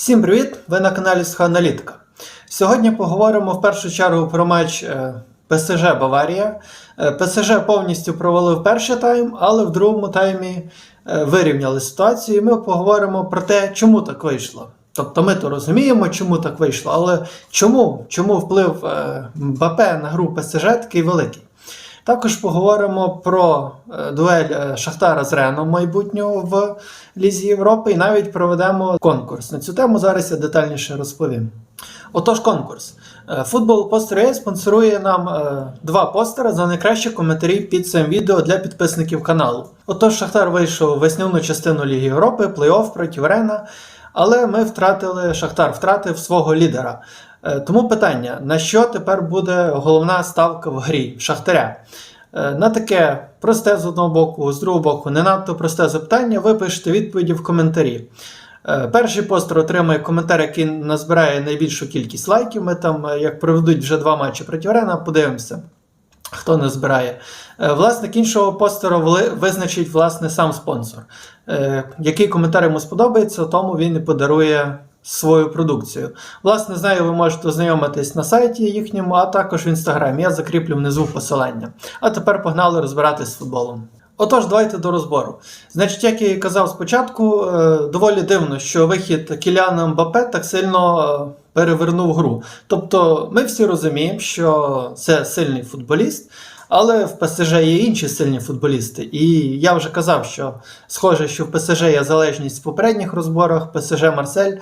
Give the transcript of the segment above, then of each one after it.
Всім привіт! Ви на каналі Схоаналітика. Сьогодні поговоримо в першу чергу про матч е, ПСЖ Баварія. Е, ПСЖ повністю провалив перший тайм, але в другому таймі е, вирівняли ситуацію. І ми поговоримо про те, чому так вийшло. Тобто ми то розуміємо, чому так вийшло, але чому, чому вплив Мбапе на гру ПСЖ такий великий. Також поговоримо про е, дуель е, Шахтара з Реном майбутнього в Лізі Європи і навіть проведемо конкурс. На цю тему зараз я детальніше розповім. Отож, конкурс. Е, Футбол Постер.ua спонсорує нам два постери за найкращі коментарі під цим відео для підписників каналу. Отож, Шахтар вийшов в весняну частину Ліги Європи, плей-офф проти Рена, але ми втратили, Шахтар втратив свого лідера. Е, Тому питання: на що тепер буде головна ставка в грі в Шахтаря? Е, На таке просте з одного боку, з другого боку, не надто просте запитання. Ви пишете відповіді в коментарі. Е, Перший постер отримає коментар, який назбирає найбільшу кількість лайків. Ми там, як проведуть вже два матчі проти Рена, подивимося. Хто не збирає. Е, Власник іншого постеру визначить власне сам спонсор. Який коментар йому сподобається, тому він і подарує свою продукцію. Власне, з нею ви можете ознайомитись на сайті їхньому, а також в інстаграмі. Я закріплю внизу посилання. А тепер погнали розбиратись з футболом. Отож, давайте до розбору. Значить, як я і казав спочатку, е, доволі дивно, що вихід Кіляна Мбапе так сильно е, перевернув гру. Тобто, ми всі розуміємо, що це сильний футболіст, але в ПСЖ є інші сильні футболісти. І я вже казав, що схоже, що в ПСЖ є залежність в попередніх розборах, ПСЖ Марсель.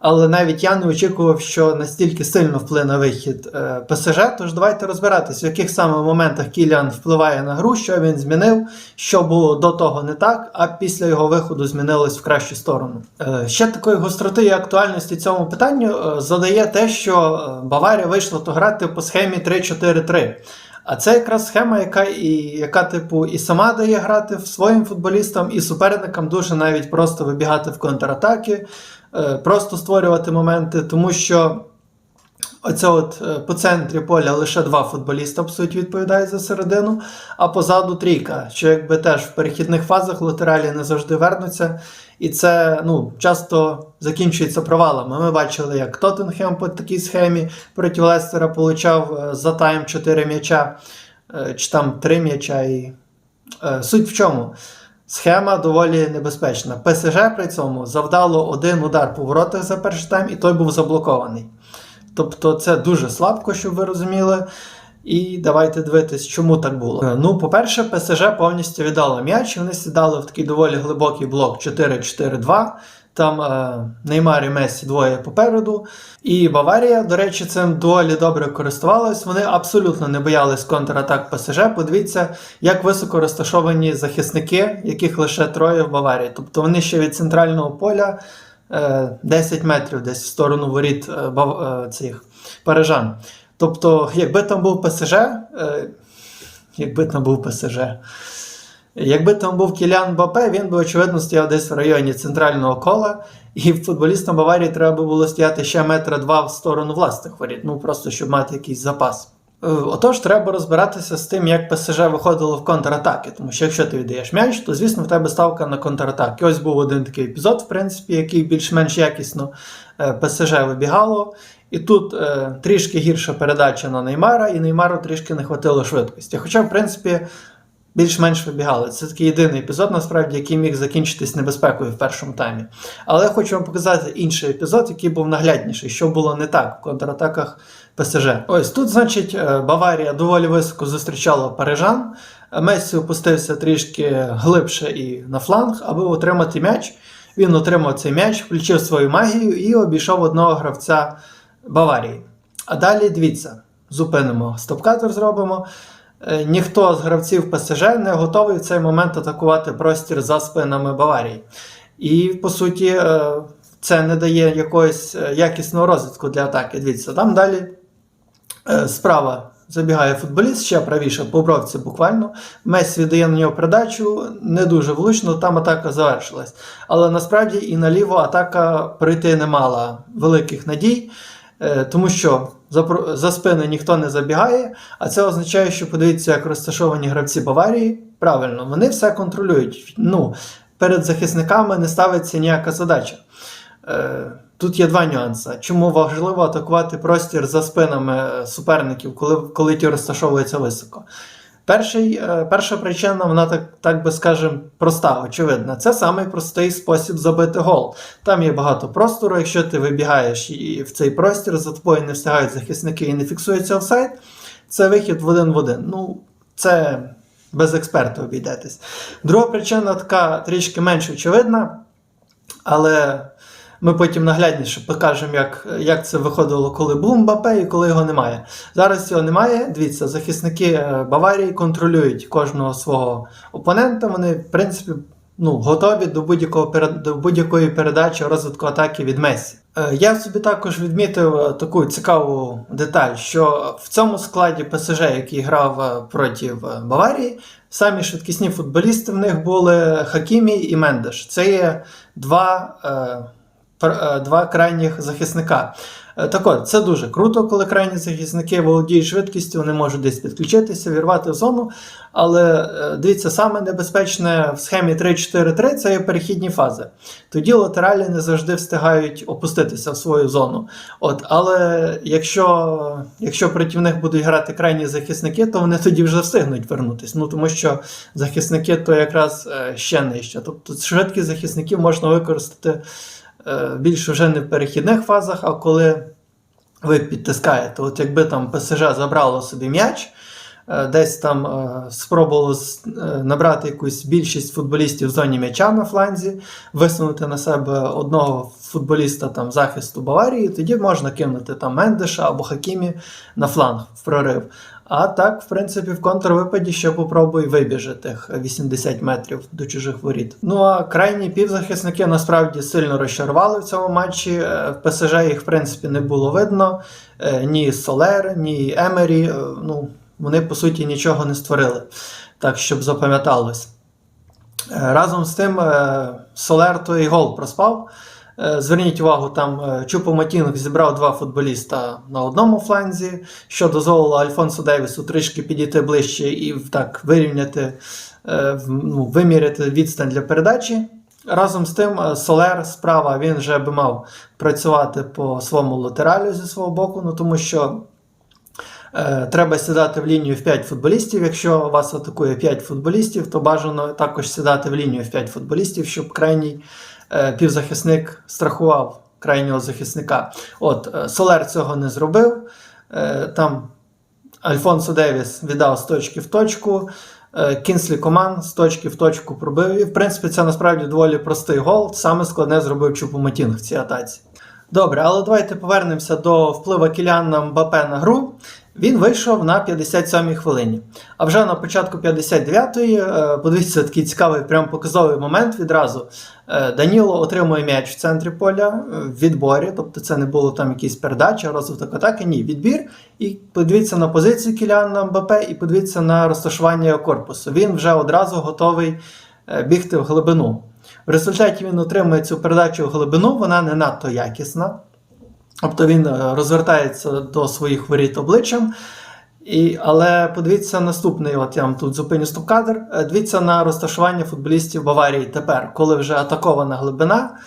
Але навіть я не очікував, що настільки сильно вплине вихід е, ПСЖ. Тож давайте розбиратись, в яких саме моментах Кіліан впливає на гру, що він змінив, що було до того не так, а після його виходу змінилось в кращу сторону. Е, Ще такої гостроти і актуальності цьому питанню е, задає те, що Баварія вийшла то грати по схемі 3-4-3. А це якраз схема, яка і яка, типу, і сама дає грати своїм футболістам, і суперникам дуже навіть просто вибігати в контратаки, просто створювати моменти, тому що оце от е, по центрі поля лише два футболіста по суті відповідають за середину, а позаду трійка, що якби теж в перехідних фазах латералі не завжди вернуться. І це ну, часто закінчується провалами. Ми бачили, як Тоттенхем по такій схемі проти Лестера получав е, за тайм 4 м'яча, е, чи там 3 м'яча. І... е, Суть в чому? Схема доволі небезпечна. ПСЖ при цьому завдало один удар по воротах за перший тайм, і той був заблокований. Тобто це дуже слабко, щоб ви розуміли. І давайте дивитись, чому так було. Ну, по-перше, ПСЖ повністю віддало м'яч, і вони сідали в такий доволі глибокий блок 4-4-2. Там е, Неймар і Месі двоє попереду. І Баварія, до речі, цим доволі добре користувалась. Вони абсолютно не боялись контратак ПСЖ. Подивіться, як високо розташовані захисники, яких лише троє в Баварії. Тобто вони ще від центрального поля е, 10 метрів десь в сторону воріт е, бав- е, цих парижан. Тобто, якби там був ПСЖ, е, якби там був ПСЖ, якби там був Кілян Бапе, він би, очевидно, стояв десь в районі центрального кола, і футболістам Баварії треба було стояти ще метра два в сторону власних воріт, ну просто щоб мати якийсь запас. Е, Отож, треба розбиратися з тим, як ПСЖ виходило в контратаки. Тому що якщо ти віддаєш м'яч, то звісно в тебе ставка на контратаки. Ось був один такий епізод, в принципі, який більш-менш якісно е, ПСЖ вибігало. І тут е, трішки гірша передача на Неймара, і Неймару трішки не хватило швидкості. Хоча, в принципі, більш-менш вибігали. Це такий єдиний епізод, насправді, який міг закінчитись небезпекою в першому таймі. Але я хочу вам показати інший епізод, який був наглядніший, що було не так в контратаках ПСЖ. Ось тут, значить, е, Баварія доволі високо зустрічала парижан. Месі опустився трішки глибше і на фланг, аби отримати м'яч. Він отримав цей м'яч, включив свою магію і обійшов одного гравця Баварії. А далі дивіться, зупинимо стоп-кадр зробимо. Е, Ніхто з гравців ПСЖ не готовий в цей момент атакувати простір за спинами Баварії. І, по суті, е, це не дає якогось е, якісного розвитку для атаки. Дивіться, там далі справа забігає футболіст, ще правіше по бровці буквально. Месі віддає на нього передачу, не дуже влучно, там атака завершилась. Але насправді і наліво атака пройти не мала великих надій. Е, Тому що за, за спини ніхто не забігає, а це означає, що подивіться, як розташовані гравці Баварії. Правильно, вони все контролюють. Ну, перед захисниками не ставиться ніяка задача. Е, тут є два нюанси. Чому важливо атакувати простір за спинами суперників, коли, коли ті розташовуються високо? Перший, е, перша причина, вона так, так би скажем, проста, очевидна. Це самий простий спосіб забити гол. Там є багато простору. Якщо ти вибігаєш і в цей простір, за тобою не встигають захисники і не фіксується офсайд, це вихід в один в один. Ну, це без експерта обійдетесь. Друга причина така трішки менш очевидна, але ми потім наглядніше покажемо, як, як це виходило, коли був Мбапе і коли його немає. Зараз його немає. Дивіться, захисники е, Баварії контролюють кожного свого опонента. Вони, в принципі, ну, готові до, будь-якого, до будь-якої передачі розвитку атаки від Месі. Е, Я собі також відмітив е, таку цікаву деталь, що в цьому складі ПСЖ, який грав проти Баварії, самі швидкісні футболісти в них були Хакімі і Мендеш. Це є два, два крайніх захисника. Е, Так от, це дуже круто, коли крайні захисники володіють швидкістю, вони можуть десь підключитися, вірвати зону. Але е, дивіться, саме небезпечне в схемі 3-4-3 це є перехідні фази. Тоді латералі не завжди встигають опуститися в свою зону. От, але якщо, якщо проти них будуть грати крайні захисники, то вони тоді вже встигнуть вернутися. Ну тому що захисники то якраз е, ще нижче. Тобто швидкість захисників можна використати е, більше вже не в перехідних фазах, а коли ви підтискаєте. От якби там ПСЖ забрало собі м'яч, е, десь там е, спробувало набрати якусь більшість футболістів в зоні м'яча на фланзі, висунути на себе одного футболіста там захисту Баварії, тоді можна кинути там Мендеша або Хакімі на фланг в прорив. А так, в принципі, в контрвипаді ще попробуй вибіжи тих 80 метрів до чужих воріт. Ну а крайні півзахисники насправді сильно розчарували в цьому матчі. Е, В ПСЖ їх, в принципі, не було видно. Е, Ні Солер, ні Емері. е, Ну, вони по суті нічого не створили, так щоб запам'яталось. Разом з тим, Солер той гол проспав. Е, Зверніть увагу, там е, Чупо Матінг зібрав два футболіста на одному фланзі, що дозволило Альфонсу Девісу трішки підійти ближче і так вирівняти, е, ну, виміряти відстань для передачі. Разом з тим, Солер справа він вже би мав працювати по своєму латералю зі свого боку, ну тому що Треба сідати в лінію в 5 футболістів. Якщо вас атакує 5 футболістів, то бажано також сідати в лінію в 5 футболістів, щоб крайній півзахисник страхував крайнього захисника. От е, Солер цього не зробив. Е, Там Альфонсо Девіс віддав з точки в точку. е, Кінслі Коман з точки в точку пробив. І, в принципі, це насправді доволі простий гол. Саме складне зробив Чупомотінг в цій атаці. Добре, але давайте повернемося до впливу Кіляна Мбапе на гру. Він вийшов на 57-й хвилині. А вже на початку 59-ї, е, подивіться, такий цікавий, прям показовий момент відразу. Е, Даніло отримує м'яч в центрі поля е, в відборі, тобто це не було там якісь передачі, розвиток атаки, ні, відбір. І подивіться на позицію Кіляна Мбапе і подивіться на розташування корпусу. Він вже одразу готовий бігти в глибину. В результаті він отримує цю передачу в глибину, вона не надто якісна. Тобто він е, розвертається до своїх воріт обличчям. І, але подивіться наступний, от я вам тут зупиню стоп-кадр. Е, Дивіться на розташування футболістів Баварії тепер, коли вже атакована глибина,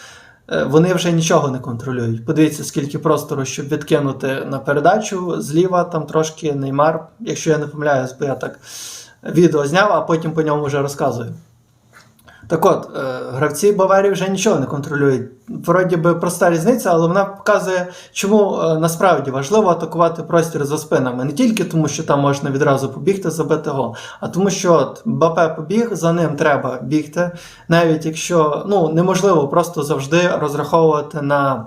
е, вони вже нічого не контролюють. Подивіться, скільки простору, щоб відкинути на передачу. Зліва там трошки Неймар, якщо я не помиляюсь, бо я так відео зняв, а потім по ньому вже розказую. Так от, е, гравці Баварії вже нічого не контролюють. Вроді би проста різниця, але вона показує, чому е, насправді важливо атакувати простір за спинами. Не тільки тому, що там можна відразу побігти, забити гол, а тому, що от Бапе побіг, за ним треба бігти, навіть якщо ну, неможливо просто завжди розраховувати на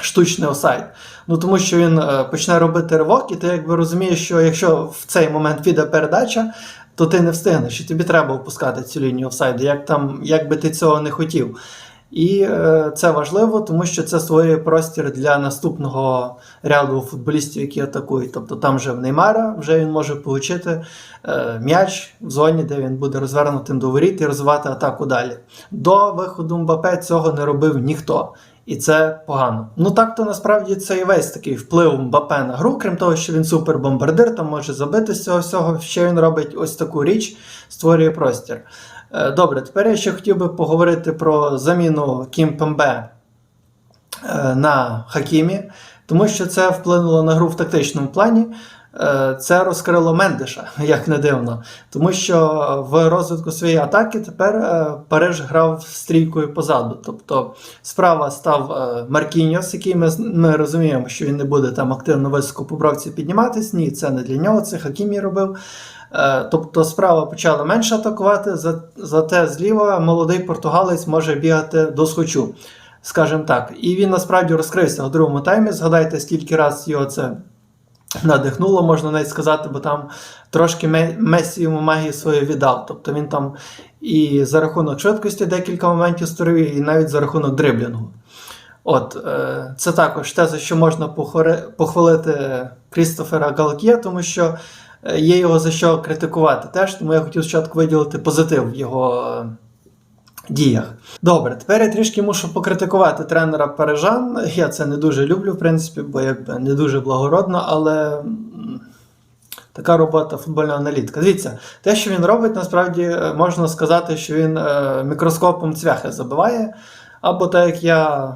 штучний офсайд. Ну тому що він е, почне робити ривок, і ти якби розумієш, що якщо в цей момент піде передача, то ти не встигнеш, і тобі треба опускати цю лінію офсайду, як там, як би ти цього не хотів. І е, це важливо, тому що це створює простір для наступного ряду футболістів, які атакують. Тобто там вже в Неймара вже він може отримати е, м'яч в зоні, де він буде розвернутим до воріт і розвивати атаку далі. До виходу Мбапе цього не робив ніхто. І це погано. Ну так то насправді це і весь такий вплив Мбапе на гру, крім того, що він супербомбардир, там може забити з цього всього. Ще він робить ось таку річ, створює простір. Е, Добре, тепер я ще хотів би поговорити про заміну Кім Пембе е, на Хакімі, тому що це вплинуло на гру в тактичному плані. Е, Це розкрило Мендеша, як не дивно. Тому що в розвитку своєї атаки тепер е, Париж грав стрійкою позаду. Тобто справа став е, Маркіньос, який ми, ми розуміємо, що він не буде там активно високо по бровці підніматись. Ні, це не для нього, це Хакімі робив. Е, Тобто справа почала менше атакувати, зате зліва молодий португалець може бігати до схочу, скажімо так. І він насправді розкрився у другому таймі. Згадайте, скільки раз його це надихнуло, можна навіть сказати, бо там трошки Месі йому магію свою віддав. Тобто він там і за рахунок швидкості декілька моментів створив, і навіть за рахунок дриблінгу. От, е, це також те, за що можна похвалити Крістофера Галкє, тому що е, є його за що критикувати теж, тому я хотів спочатку виділити позитив його е, діях. Добре, тепер я трішки мушу покритикувати тренера Парижан. Я це не дуже люблю, в принципі, бо якби не дуже благородно, але така робота футбольного аналітика. Дивіться, те, що він робить, насправді е, можна сказати, що він е, мікроскопом цвяхи забиває. Або так як я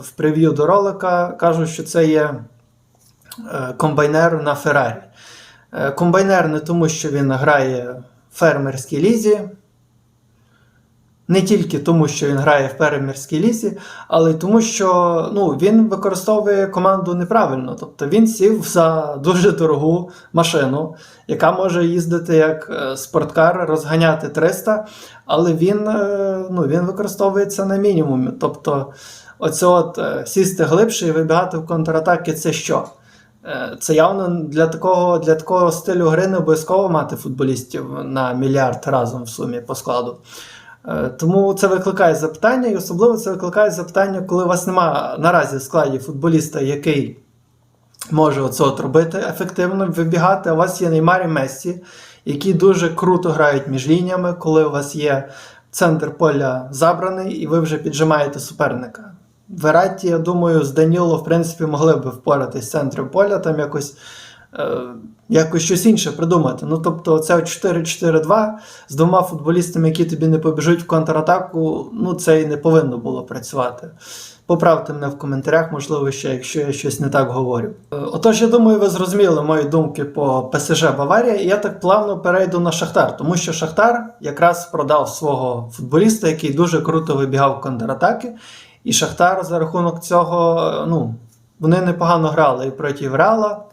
в прев'ю до ролика кажу, що це є е, комбайнер на Феррарі. Е, Комбайнер не тому, що він грає в фермерській лізі, не тільки тому, що він грає в фермерській лізі, але й тому, що ну, він використовує команду неправильно. Тобто він сів за дуже дорогу машину, яка може їздити як е, спорткар, розганяти 300, але він, е, ну, він використовується на мінімумі. Тобто, оце от е, сісти глибше і вибігати в контратаки це що? Це явно для такого, для такого стилю гри не обов'язково мати футболістів на мільярд разом в сумі по складу. Е, Тому це викликає запитання, і особливо це викликає запитання, коли у вас немає наразі в складі футболіста, який може оце от робити ефективно, вибігати. У вас є Неймар і Мессі, які дуже круто грають між лініями, коли у вас є центр поля забраний, і ви вже піджимаєте суперника. Вератті, я думаю, з Даніло, в принципі, могли б впоратись з центром поля, там якось, якось щось інше придумати. Ну, тобто, це 4-4-2 з двома футболістами, які тобі не побіжуть в контратаку, ну, це і не повинно було працювати. Поправте мене в коментарях, можливо, ще, якщо я щось не так говорю. Е, Отож, я думаю, ви зрозуміли мої думки по ПСЖ Баварія, і я так плавно перейду на Шахтар, тому що Шахтар якраз продав свого футболіста, який дуже круто вибігав в контратаки. І Шахтар за рахунок цього, е, ну, вони непогано грали і проти Реала.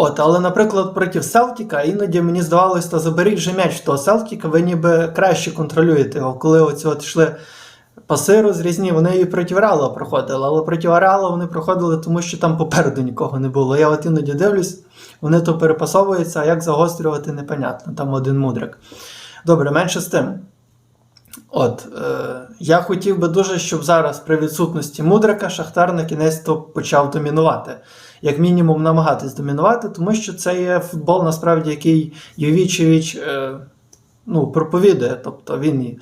От, але, наприклад, проти Селтіка іноді мені здавалося, та заберіть же м'яч того Селтіка, ви ніби краще контролюєте його. Коли оці от йшли паси розрізні, вони і проти Реала проходили, але проти Реала вони проходили, тому що там попереду нікого не було. Я от іноді дивлюсь, вони то перепасовуються, а як загострювати, непонятно. Там один мудрик. Добре, менше з тим. От, е, я хотів би дуже, щоб зараз при відсутності мудрика Шахтар на кінець то почав домінувати. Як мінімум намагатись домінувати, тому що це є футбол, насправді, який Йовічевич е, ну, проповідує. Тобто він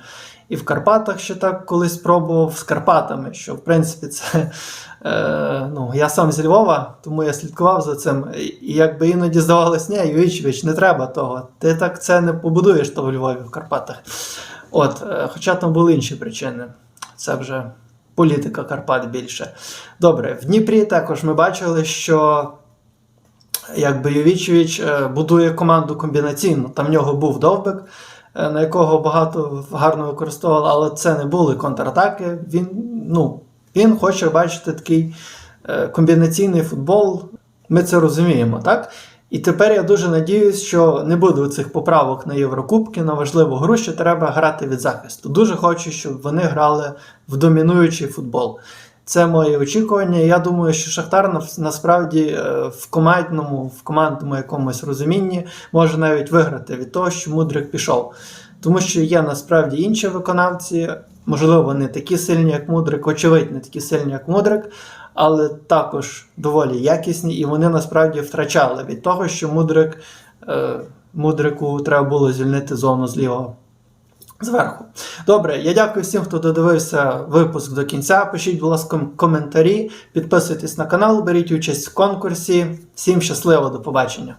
і, в Карпатах ще так колись пробував з Карпатами, що в принципі це. Е, ну, я сам зі Львова, тому я слідкував за цим. І, якби іноді здавалось, ні, Йовічевич, не треба того. Ти так це не побудуєш то в Львові в Карпатах. От, е, хоча там були інші причини. Це вже політика Карпат більше. Добре, в Дніпрі також ми бачили, що якби Йовічевич е, будує команду комбінаційно. Там в нього був довбик, е, на якого багато гарно використовували, але це не були контратаки. Він, ну, він хоче бачити такий е, комбінаційний футбол. Ми це розуміємо, так? І тепер я дуже надіюсь, що не буде цих поправок на Єврокубки, на важливу гру, що треба грати від захисту. Дуже хочу, щоб вони грали в домінуючий футбол. Це моє очікування. Я думаю, що Шахтар насправді е, в командному, в командному якомусь розумінні може навіть виграти від того, що Мудрик пішов. Тому що є насправді інші виконавці, можливо, не такі сильні, як Мудрик, очевидь, не такі сильні, як Мудрик, але також доволі якісні, і вони насправді втрачали від того, що Мудрик, е, Мудрику треба було звільнити зону зліва зверху. Добре, я дякую всім, хто додивився випуск до кінця. Пишіть, будь ласка, коментарі, підписуйтесь на канал, беріть участь в конкурсі. Всім щасливо, до побачення!